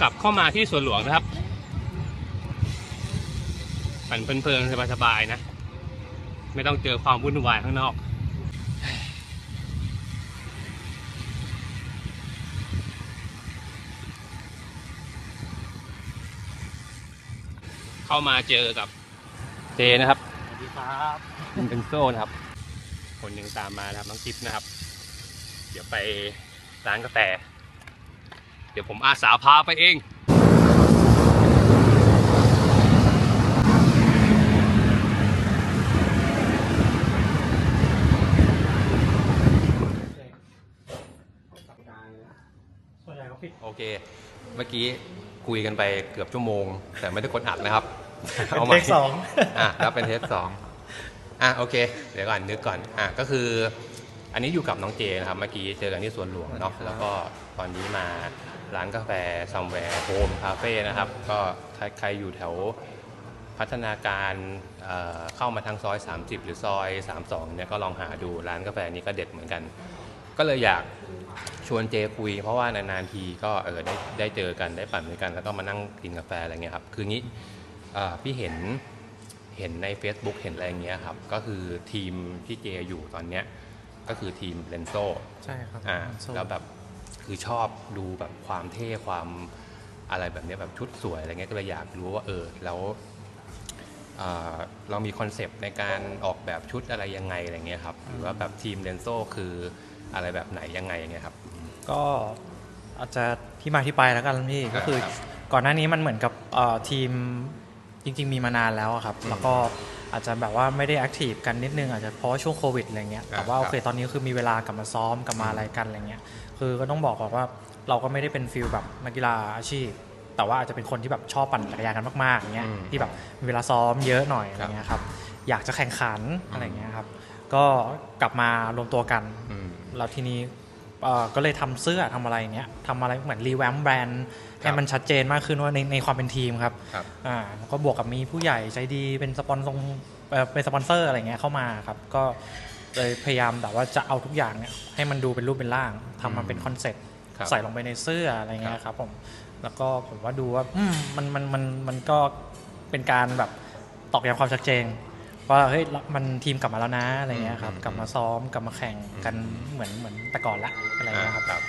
กลับเข้ามาที่สวนหลวงนะครับปั่นเพลินๆสบายๆนะ ไม่ต้องเจอความวุ่นวายข้างนอกเข้ามาเจอกับเจนะครับ สวัสดีครับเป็นโซ่นะครับ คนหนึ่งตามมานะครับน้องจิ๊บนะครับ เดี๋ยวไปร้านกาแฟ เดี๋ยวผมอาสาพาไปเองส่วนใหญ่เขาปิดโอเค เมื่อกี้คุยกันไปเกือบชั่วโมง แต่ไม่ได้กดอัดนะครับเป็นเอาใหเทม่คสองอะแล้วเป็นเทสสองอะโอเค เดี๋ยวก่อนนึกก่อนอะก็คืออันนี้อยู่กับน้องเจนะครับ เมื่อกี้เจอกันที่สวนหลวงเนาะแล้วก็ตอนนี้มา ร้านกาแฟซัมแวร์โฮมคาเฟ่นะครับ ก็ใครใครอยู่แถวพัฒนาการเอ่อเข้ามาทางซอย 30 หรือซอย 32เนี่ยก็ลองหาดูร้านกาแฟนี้ก็เด็ดเหมือนกัน ก็เลยอยากชวนเจคุย เพราะว่านานๆทีก็เออได้ได้เจอกันได้ปั่นด้วยกันแล้วก็มานั่งกินกาแฟอะไรเงี้ยครับคืองี้เอ่อพี่เห็นเห็นใน Facebook เห็นอะไรอย่างเงี้ยครับก็คือทีมที่เจอยู่ตอนเนี้ยก็คือทีมเลนโซใช่ครับอ่าโซ่แล้วแบบ คือชอบดูแบบความเท่ความอะไรแบบเนี้ยแบบชุดสวยอะไรเงี้ยก็เลยอยากรู้ว่าเออแล้วอ่าเรามีคอนเซปต์ในการออกแบบชุดอะไรยังไงอะไรเงี้ยครับหรือว่าแบบทีมเลนโซคืออะไรแบบไหนยังไงอย่างเงี้ยครับ ก็อาจจะที่มาที่ไปแล้วกันพี่ก็คือครับก่อนหน้านี้มันเหมือนกับเอ่อทีมจริง ๆ มีมานานแล้วอะครับอืมแล้วก็ อาจจะแบบว่าไม่ได้แอคทีฟกันนิดนึงอาจจะเพราะว่าช่วงโควิดอะไรเงี้ยอ่าแต่ว่าครับโอเคตอนนี้คือมีเวลากลับมาซ้อมกลับมาอะไรกันอะไรเงี้ยคือก็ต้องบอกก่อนว่าเราก็ไม่ได้เป็นฟิลแบบนักกีฬาอาชีพ แต่ว่าอาจจะเป็นคนที่แบบชอบปั่นจักรยานกันมากๆอย่างเงี้ยอืมที่แบบมีเวลาซ้อมเยอะหน่อยอะคไรรับเงี้ยครับอยากจะแข่งขันอะไรเงี้ยครับก็กลับมารวมตัวกันอืมแล้วทีนี้เอ่อก็เลยทำเสื้อทำอะไรเนี้ยทำอะไรเหมือนรีแวมแบรนด์ครั ให้บมันชัดเจนมากขึ้นว่าในในความเป็นทีมครับครับอ่าแล้วก็บวกกับมีผู้ใหญ่ใจดีเป็นสปอนเซอร์เอ่อเป็นสปอนเซอร์อะไรเงี้ยเข้ามาครับก็เลยพยายามแบบว่าจะเอาทุกอย่างเนี่ยให้มันดูเป็นรูปเป็นร่างทำมันเป็นคอนเซ็ปต์ครับใส่ลงไปในเสื้ออะไรเงี้ยครับผมแล้วก็ผมว่าดูว่าอืมมันมันมันมันก็เป็นการแบบตอกย้ำความชัดเจนว่าเฮ้ยมันทีมกลับมาแล้วนะอะไรเงี้ยครับอืมกลับมาซ้อมกลับมาแข่งกันเหมือนเหมือนแต่ก่อนละอะไรเงี้ยครับครับ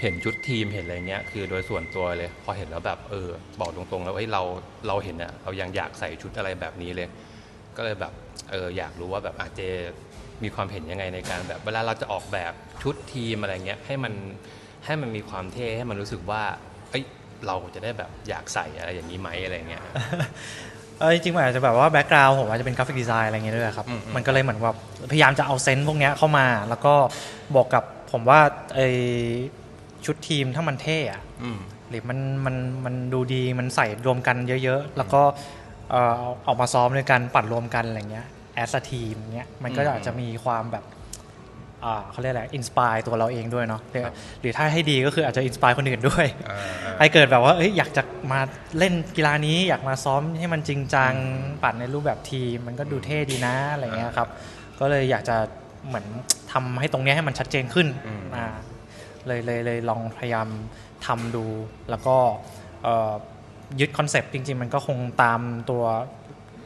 เห็นชุดทีมเห็นอะไรเงี้ยคือโดยส่วนตัวเลย พอเห็นแล้วแบบเออบอกตรงๆ แล้วเฮ้ยเราเราเห็นอะเรายังอยากใส่ชุดอะไรแบบนี้เลย ก็เลยแบบเอออยากรู้ว่าแบบอาเจมีความเห็นยังไงในการแบบเวลาเราจะออกแบบชุดทีมอะไรเงี้ยให้มันให้มันมีความเท่ให้มันรู้สึกว่าเอ้ยเราจะได้แบบอยากใส่อะไรอย่างนี้ไหมอะไรเงี้ยเออจริงๆมันอาจจะแบบว่าแบ็กกราวด์ผมอาจจะเป็นกราฟิกดีไซน์อะไรเงี้ยด้วยครับอืมอืมมันก็เลยเหมือนว่าพยายามจะเอาเซนส์พวกเนี้ยเข้ามา แล้วก็บอกกับผมว่าไอ ชุดทีมถ้ามันเท่อะอืมหรือมันมันมันดูดีมันใส่รวมกันเยอะๆ แล้วก็เอ่อเอาออกมาซ้อมด้วยกันปั่นรวมกันอะไรเงี้ยแอสทีมเงี้ยมันก็อืมอาจจะมีความแบบอ่าเขาเรียกอะไรอินสปายตัวเราเองด้วยเนาะหรือครับหรือถ้าให้ดีก็คืออาจจะอินสปายคนอื่นด้วยอ่าอ่าให้เกิดแบบว่าเอ้ยอยากจะมาเล่นกีฬานี้อยากมาซ้อมให้มันจริงจังปั่นในรูปแบบทีม มันก็ดูเท่ดีนะอะไรเงี้ยครับ ก็เลยอยากจะเหมือนทำให้ตรงเนี้ยให้มันชัดเจนขึ้นอืมอ่า เลยเลยเลยลองพยายามทำดู แล้วก็เอ่อยึดคอนเซปต์จริง ๆ มันก็คงตามตัว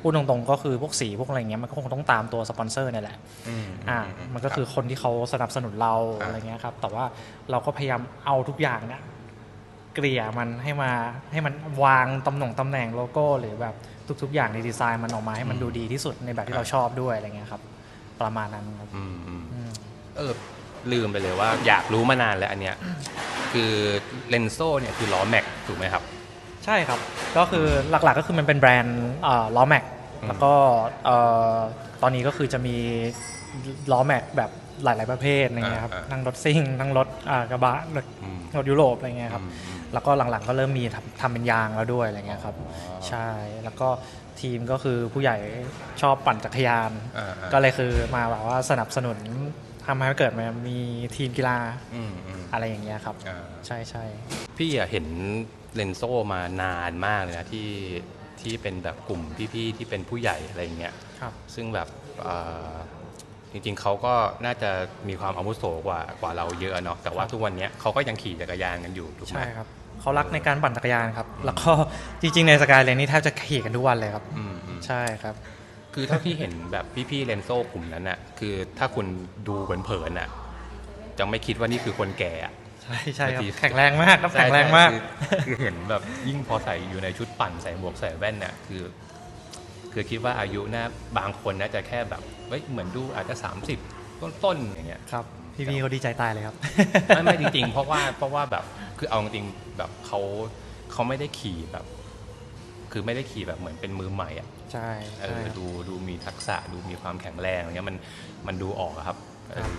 พูดตรงๆก็คือพวกสีพวกอะไรเงี้ยมันก็คงต้องตามตัวสปอนเซอร์เนี่ยแหละอืมอ่าอืมันก็คือคนที่เขาสนับสนุนเราอ่าอะไรเงี้ยครับ แต่ว่าเราก็พยายามเอาทุกอย่างเนี่ยเกลี่ยมันให้มาให้มันวางตำแหน่งตำแหน่งโลโก้ หรือแบบทุก ๆ อย่างในดีไซน์มันออกมาให้มันดูดีที่สุดในแบบที่เราชอบด้วยอะไรเงี้ยครับ ประมาณนั้นครับอืมอืมอืมเออ ลืมไปเลยว่าอยากรู้มานานแล้วอันเนี้ยคือเลนโซเนี่ยคือล้อแม็กถูกไหมครับ ใช่ครับ ก็คือหลักๆก็คือมันเป็นแบรนด์ล้อแม็กอืมแล้วก็เอ่อตอนนี้ก็คือจะมีล้อแม็กแบบหลาย ๆ ประเภทอะไรเงี้ยครับอ่าอ่านั่งรถซิ่งนั่งรถอ่ากระบะรถอืมรถยุโรปอะไรเงี้ยครับอืมอืมแล้วก็หลังๆก็เริ่มมีทำทำเป็นยางแล้วด้วยอะไรเงี้ยครับใช่แล้วก็ทีมก็คือผู้ใหญ่ชอบปั่นจักรยานอ่าอ่าก็เลยคือมาแบบว่าสนับสนุน ทำให้เกิดมามีทีมกีฬาอืมอืมอะไรอย่างเงี้ยครับ อ่าใช่ใช่พี่อะเห็นเลนโซมานานมากเลยนะที่ที่เป็นแบบกลุ่มพี่ๆที่เป็นผู้ใหญ่อะไรอย่างเงี้ย ครับ ซึ่งแบบเอ่อจริงๆเขาก็น่าจะมีความอาวุโสกว่ากว่าเราเยอะเนาะแต่ว่าทุกวันเนี้ยเขาก็ยังขี่จักรยานกันอยู่ถูกไหม ใช่ครับเขเขารักในการปั่นจักรยานครับ แล้วก็จริงๆในสกายเลนนี่แทบจะขี่กันทุกวันเลยครับ อืมอืมใช่ครับ คือเท่าที่เห็นแบบพี่ๆเลนโซ่กลุ่มนั้นน่ะคือถ้าคุณดูเผินๆน่ะจะไม่คิดว่านี่คือคนแก่อะใช่ใช่ครับบางทีแข็งแรงมากครับแข็งแรงมากใช่ใช่คือคือเห็นแบบยิ่งพอใส่อยู่ในชุดปั่นใส่หมวกใส่แว่นเนี่ยคือ คือคิดว่าอายุน่าบางคนน่าจะแค่แบบเฮ้ยเหมือนดูอาจจะ 30 ต้นๆอย่างเงี้ยครับพี่ๆเขาดีใจตายเลยครับไม่ไม่จริงๆเพราะว่าเพราะว่าแบบคือเอาจริงๆแบบเขาเขาไม่ได้ขี่แบบ คือไม่ได้ขี่แบบเหมือนเป็นมือใหม่อะใช่เอใช่อครับดูดูมีทักษะดูมีความแข็งแรงอะไรเงี้ยมันมันดูออกอะครับเออ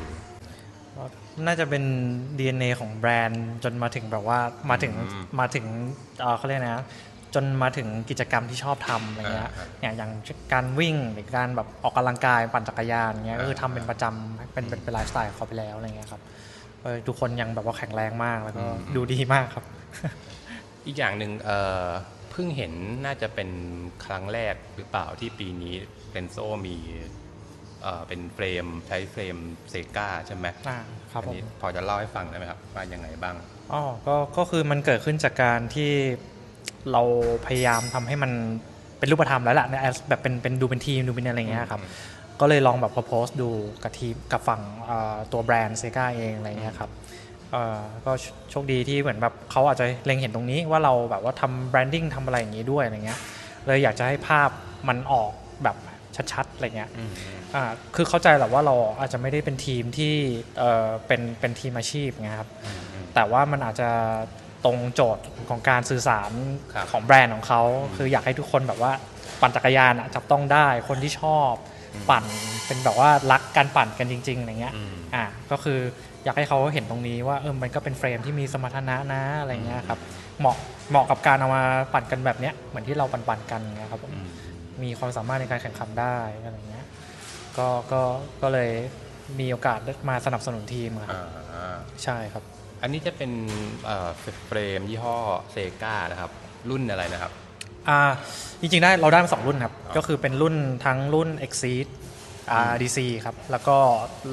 น่าจะเป็น DNA ของแบรนด์จนมาถึงแบบว่ามาถึงอืมมาถึงเอ่อเขาเรียกนะจนมาถึงกิจกรรมที่ชอบทำอะไรเงี้ยอ่าเนี่ยอย่างการวิ่งหรือการแบบออกกำลังกายปั่นจักรยานเงี้ยอ่าก็คือทำเป็นประจำเป็นเป็นเป็นไลฟ์สไตล์ของเขาไปแล้วอะไรเงี้ยครับเออทุกคนยังแบบว่าแข็งแรงมากแล้วก็อืมดูดีมากครับ อีกอย่างหนึ่งเออเพิ่งเห็นน่าจะเป็นครั้งแรกหรือเปล่าที่ปีนี้เป็นโซ่มีเออเป็นเฟรมใช้เฟรมเซกาใช่ไหมอ่าครับอันผมนี้พอจะเล่าให้ฟังได้ไหมครับว่ายังไงบ้างอ๋อก็ก็คือมันเกิดขึ้นจากการที่เราพยายามทำให้มันเป็นรูปธรรมแล้วล่ะในแบบเป็นเป็นดูเป็นทีมดูเป็นอะไรเงี้ยครับก็เลยลองแบบโพสต์ดูกับทีมกับฝั่งเอ่อตัวแบรนด์เซกาเองอะไรเงี้ยครับเอ่อ ก็โชโชคดีที่เหมือนแบบเขาอาจจะเล็งเห็นตรงนี้ว่าเราแบบว่าทำแบรนดิ้งทำอะไรอย่างนี้ด้วยอะไรเงี้ยเลยอยากจะให้ภาพมันออกแบบชัดๆอะไรเงี้ยอืมอ่าคือเข้าใจแหละว่าเราอาจจะไม่ได้เป็นทีมที่เอ่อเป็นเป็นทีมอาชีพไงครับอืมอืมแต่ว่ามันอาจจะตรงโจทย์ของการสื่อสารครับของแบรนด์ของเขาคืออยากให้ทุกคนแบบว่าปั่นจักรยานอะจับต้องได้คนที่ชอบอืม ปั่นเป็นแบบว่ารักการปั่นกันจริงๆอะไรเงี้ยอืมอ่าก็คืออยากให้เขาเห็นตรงนี้ว่าเออมันก็เป็นเฟรมที่มีสมรรถนะนะอะไรเงี้ยครับเหมาะเหมาะกับการเอามาปั่นกันแบบเนี้ยเหมือนที่เราปั่นๆกันเงี้ยครับผมอืมมีความสามารถในการแข่งขันได้อะไรเงี้ยก็ก็ก็เลยมีโอกาสได้มาสนับสนุนทีมครับอ่าอ่าใช่ครับ อันนี้จะเป็นเอ่อเฟรมยี่ห้อเซกานะครับรุ่นอะไรนะครับอ่า จริงๆได้เราได้มาสองรุ่นครับอ๋อก็คือเป็นรุ่นทั้งรุ่น Exceed RDC ครับ แล้วก็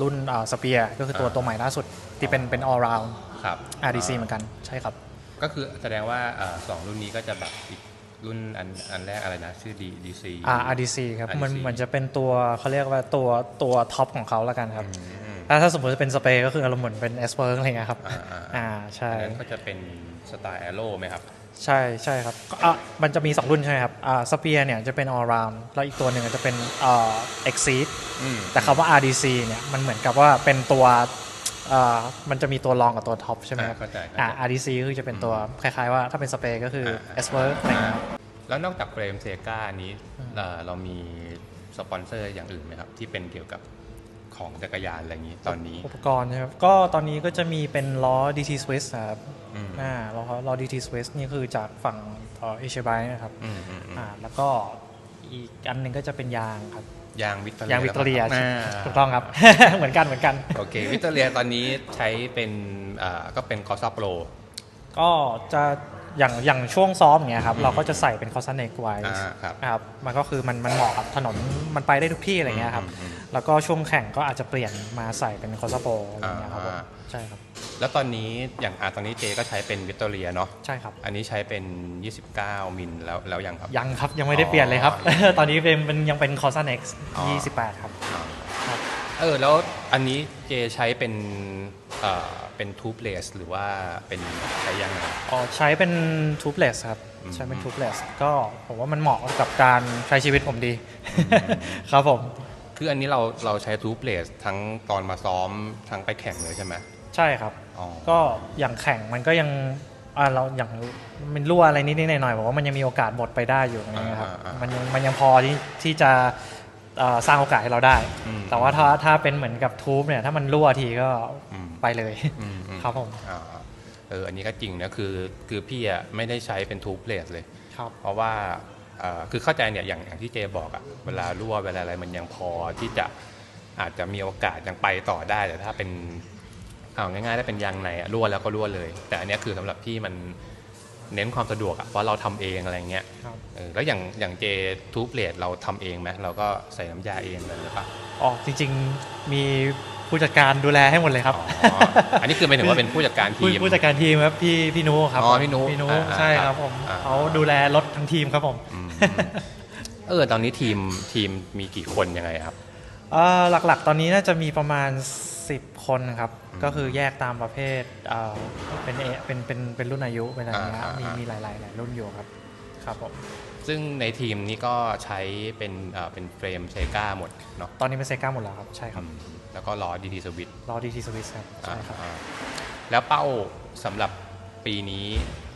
รุ่นสเปียก็คือตัวอ่าตัวใหม่ล่าสุดที่เป็นเป็น all round ครับ RDC เหมือนกันใช่ครับ ก็คือแสดงว่าเอ่อสองรุ่นนี้ก็จะแบบอีกรุ่นอันอันแรกอะไรนะ ชื่อ D DC อ่า RDC ครับ RDC มันเหมือนจะเป็นตัวเขาเรียกว่าตัวตัวท็อปของเขาแล้วกันครับอืมอืมถ้าถ้าสมมติจะเป็นสเปรย์ก็คืออารมณ์เหมือนเป็น s อ p e r อะไรเงี้ยครับ อ่าอ่าอ่าใช่อันนั้นก็จะเป็นสไตล์แอโร่ไหมครับ ใช่ใช่ครับก็อะมันจะมี 2 รุ่นใช่ไหมครับอ่าสเปียเนี่ยจะเป็น all round แล้วอีกตัวหนึ่งจะเป็นอ่า Exceed อืม แต่คำว่า RDC เนี่ยมันเหมือนกับว่าเป็นตัวเอ่อมันจะมีตัวรองกับตัวท็อปใช่ไหมครับอ่าเข้าใจเข้าใจอ่า RDC ก็คือจะเป็นตัวคล้ายๆว่าถ้าเป็นสเปรย์ก็คืออาเอสเวอร์อะไรเงี้ยครับ แล้วนอกจากเฟรมเซกานี้เอ่อเรามีสปอนเซอร์อย่างอื่นไหมครับ ที่เป็นเกี่ยวกับ ของจักรยานอะไรอย่างนี้ตอนนี้ อุปกรณ์ใช่ไหมครับ ก็ตอนนี้ก็จะมีเป็นล้อ DT Swiss ครับอืม อ่าล้อล้อ DT Swiss นี่คือจากฝั่งเอเชียไบนะครับอืมอืมอืมอ่าแล้วก็อีกอันหนึ่งก็จะเป็นยางครับ ยางวิกตอเรียยางวิกตอเรียอ่าถูกต้องครับ เหมือนกันเหมือนกัน โอเค วิกตอเรียตอนนี้ใช้เป็นอ่าก็เป็นคอสซับโปร ก็จะ อย่างอย่างช่วงซ้อมอย่างเงี้ยครับอืมเราก็จะใส่เป็นคอสเนกไว้อ่าครับครับมันก็คือมันมันเหมาะกับถนนมันไปได้ทุกที่อะไรเงี้ยครับอืมอืม แล้วก็ช่วงแข่งก็อาจจะเปลี่ยนมาใส่เป็นคอสโปอะไรเงี้ยครับผมอ่า ใช่ครับแล้วตอนนี้อย่างอ่าตอนนี้เจก็ใช้เป็นวิกตอเรียเนาะใช่ครับ อันนี้ใช้เป็น 29 มิลแล้วแล้วยังครับ ยังครับ ยังไม่ได้เปลี่ยนเลยครับ อ๋อ ตอนนี้เป็นเป็นยังเป็นคอสเน็กอ๋อ28 ครับครับ เออแล้วอันนี้เจใช้เป็นเอ่อเป็นทูเพลสหรือว่าเป็นใช้ยังไง อ๋อใช้เป็นทูบเลสครับ อืม ใช้เป็นทูบเลสก็ผมว่ามันเหมาะกับการใช้ชีวิตผมดี ครับผม คืออันนี้เราเราใช้ทูเพลสทั้งตอนมาซ้อมทั้งไปแข่งเลยใช่ไหมใช่ครับ อ๋อ ก็อย่างแข่งมันก็ยังอ่าเราอย่างมันรั่วอะไรนิดๆหน่อยๆผมว่ามันยังมีโอกาสหมดไปได้อยู่นะครับอ่าอ่าอ่ามั มันยังมันยังพอที่ที่จะเอ่อ สร้างโอกาสให้เราได้ อืมแต่ว่าถ้าถ้าเป็นเหมือนกับทูบเนี่ย ถ้ามันรั่วทีก็อืม ไปเลย อืมอืมครับผม อ่าเอออันนี้ก็จริงนะคือคือพี่อะไม่ได้ใช้เป็นทูเพลสเลย ครับ เพราะว่าเอ่อคือเข้าใจเนี่ยอย่างอย่างที่เจบอกอะเวลารั่วเวลาอะไรมันยังพอที่จะอาจจะมีโอกาสยังไปต่อได้แต่ถ้าเป็นเอาง่ายๆถ้าเป็นยางในอะรั่วแล้วก็รั่วเลย แต่อันเนี้ยคือสำหรับพี่มัน เน้นความสะดวกอะเพราะเราทำเองอะไรเงี้ยครับเออแล้วอย่างอย่างเจทูเพลทเราทำเองไหมเราก็ใส่น้ำยาเองเลยหรือเปล่าอ๋อจริง ๆ มีผู้จัดการดูแลให้หมดเลยครับอ๋ออันนี้คือหมายถึงว่าเป็นผู้จัดการทีผู้มผู้จัดการทีมครับพี่พี่นุครับอ๋อพี่นุพี่นุอ่าใช่คครัรับบผมอ่าเขาดูแลรถทั้งทีมครับผมอืมเออตอนนี้ทีมทีมมีกี่คนยังไงครับเอ่อ หลักๆ ตอนนี้น่าจะมีประมาณ 10 คนครับ ก็คือแยกตามประเภทเอ่อเป็นเอเป็นเป็นเป็นรุ่นอายุเป็นอะไรเงี้ยอ่าอ่ามีมีมีหลายๆหลายรุ่นอยู่ครับครับผมซึ่งในทีมนี้ก็ใช้เป็นเอ่อเป็นเฟรมเซกาหมดเนาะตอนนี้เป็นเซกาหมดแล้วครับ ใช่ครับอืมแล้วก็รอดีดีสวิตรอดีทีสวิสครับใช่ครับ แล้วเป้าสำหรับปีนี้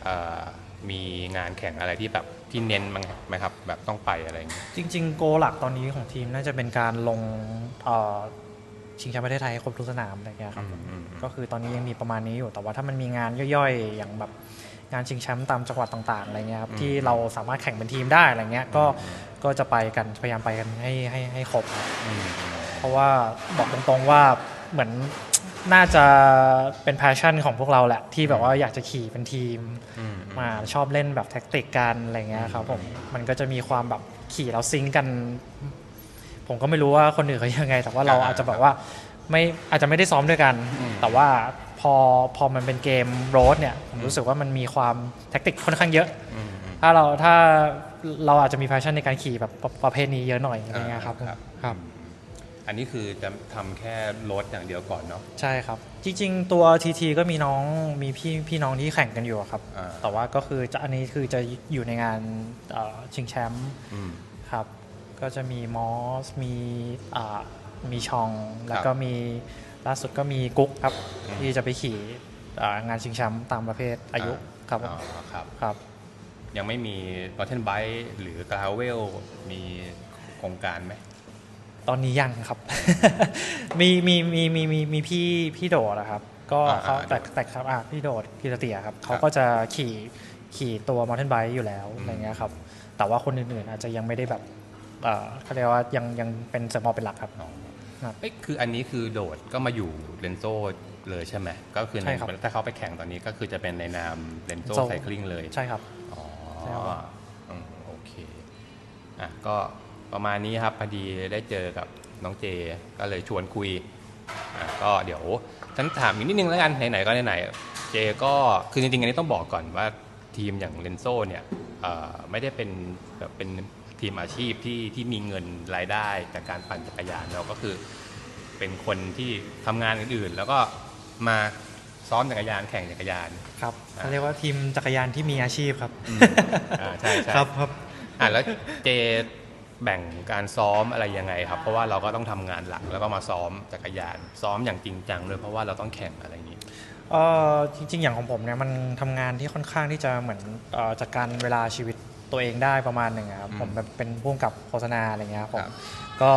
เอ่อมีงานแข่งอะไรที่แบบ ที่เน้นบ้างไหมครับ แบบต้องไปอะไรอย่างเงี้ยจริง ๆ โกหลักตอนนี้ของทีมน่าจะเป็นการลงเอ่อชิงแชมป์ประเทศไทยให้ครบทุกสนามอะไรเงี้ยครับ อืมอืมอืมก็คือตอนนี้ยังมีประมาณนี้อยู่ แต่ว่าถ้ามันมีงานย่อยๆ อย่างแบบงานชิงแชมป์ตามจังหวัดต่างๆ อะไรเงี้ยครับอืมที่เราสามารถแข่งเป็นทีมได้อะไรเงี้ย ก็ ก็จะไปกัน พยายามไปกันให้ให้ให้ครบครับอืม เพราะว่าบอกตรงๆว่าเหมือน น่าจะเป็นแพชชั่นของพวกเราแหละ ที่แบบว่าอยากจะขี่เป็นทีม อืม มาชอบเล่นแบบแท็กติกกันอะไรเงี้ยครับผมมันก็จะมีความแบบขี่แล้วซิงก์กัน ผมก็ไม่รู้ว่าคนอื่นเขายังไง แต่ว่าเราอ่าอาจจะแบบว่าไม่อาจจะไม่ได้ซ้อมด้วยกัน อืม แต่ว่าพอพอมันเป็นเกมโรดเนี่ยผมรู้สึกว่ามันมีความแท็กติกค่อนข้างเยอะ อืมอืม ถ้าเราถ้าเราอาจจะมีแพชชั่นในการขี่แบบประประเภทนี้เยอะหน่อยอะไรเงี้ยครับผมครับ อันนี้คือจะทำแค่รถอย่างเดียวก่อนเนาะใช่ครับ จริง ๆ ตัว TT ก็มีน้องมีพี่พี่น้องที่แข่งกันอยู่อะครับอ่าแต่ว่าก็คือจะอันนี้คือจะอยู่ในงานเอ่อชิงแชมป์อืมครับ ก็จะมีมอสมีอ่ามีชอง แล้วก็มีล่าสุดก็มีกุ๊กครับอืมที่จะไปขี่อ่างานชิงแชมป์ตามประเภทอายุครับผมอ๋อครับครับ ยังไม่มีรถเทนไบค์หรือกราเวลมีโครงการไหม ตอนนี้ยังครับ มีมีมีมีมีมีพี่พี่โดดนะครับ ก็อ่าเขาอ่าแต่โดดแต่ครับอะพี่โดดกีรเตียครับเขาครับก็จะขี่ขี่ตัวมอเตอร์ไบค์อยู่แล้วอืมอะไรเงี้ยครับ แต่ว่าคนอื่นๆอาจจะยังไม่ได้แบบเอ่อเขาเรียกว่ายังยังเป็นเสมอเป็นหลักครับอ๋อครับเอ้ยคืออันนี้คือโดดก็มาอยู่เลนโซเลยใช่ไหมก็คือในใช่ครับถ้าเขาไปแข่งตอนนี้ก็คือจะเป็นในนามเลนโซ Renzo ไซคลิงเลย ใช่ครับ อ๋อใช่ครับ อืมโอเค อะ ก็ ประมาณนี้ครับพอดีได้เจอกับน้องเจ ก็เลยชวนคุยอะก็เดี๋ยวฉันถามอีกนิดนึงแล้วกันไหนๆก็ไหนๆเจก็คือจริงๆอันนี้ต้องบอกก่อนว่าทีมอย่างเลนโซเนี่ยเอ่อไม่ได้เป็นแบบเป็นทีมอาชีพที่ที่มีเงินรายได้จากการปั่นจักรยานเราก็คือเป็นคนที่ทำงานอื่นๆ แล้วก็มาซ้อมจักรยานแข่งจักรยานครับอ่าเขาเรียกว่าทีมจักรยานที่มีอาชีพครับอ่าใช่ใช่ครับครับอะแล้วเจ แบ่งการซ้อมอะไรยังไงครับ เพราะว่าเราก็ต้องทำงานหลักแล้วก็มาซ้อมจักรยานซ้อมอย่างจริงจังเลยเพราะว่าเราต้องแข่งอะไรอย่างนี้เออจริง ๆ อย่างของผมเนี่ยมันทำงานที่ค่อนข้างที่จะเหมือนเอ่อจัดการเวลาชีวิตตัวเองได้ประมาณหนึ่งอะครับอืมผมแบบเป็นผู้กำกับโฆษณาอะไรเงี้ยครับผครัมบก็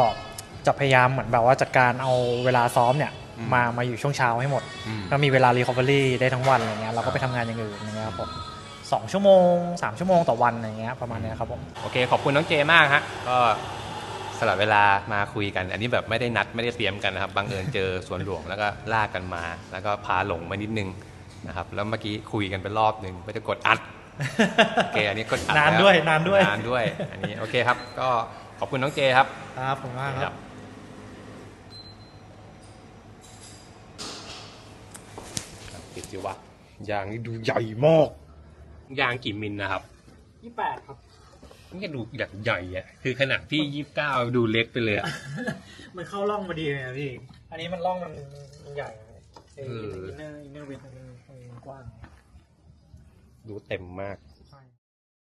จะพยายามเหมือนแบบว่าจัดการเอาเวลาซ้อมเนี่ยอืมมามาอยู่ช่วงเช้าให้หมดอืมก็มีเวลา recovery ได้ทั้งวันอะไรเงี้ยเราก็ไปทำงานอย่างอื่นอย่างเงี้ยครับผม สองชั่วโมงสามชั่วโมงต่อวันอะไรเงี้ยประมาณเนี้ยครับผม โอเค ขอบคุณน้องเจมากฮะก็สลับเวลามาคุยกัน อันนี้แบบไม่ได้นัดไม่ได้เตรียมกันนะครับบังเอิญเจอสวนหลวงแล้วก็ลากกันมา แล้วก็พาหลงมานิดนึงนะครับแล้วเมื่อกี้คุยกันไปรอบหนึ่งไม่ได้กดอัดโอเคอันนี้กดอัดนานแล้ด้วยนานด้วย นานด้วยอันนี้โอเคครับ ก็ขอบคุณน้องเจครับครับผมมากครับ ติดสิวะยางนี่ดูใหญ่มาก ยางกี่มิลนะครับยี่แปดครับนี่ดูอย่างใหญ่อะคือขนาดที่ยี่สิบเก้าดูเล็กไปเลยอะมันเข้าร่องพอดีเลยอะพี่ อันนี้มันร่องมันมันใหญ่อะเอเอออินเนอร์อินเนอร์วิทมันมันกว้าง ดูเต็มมาก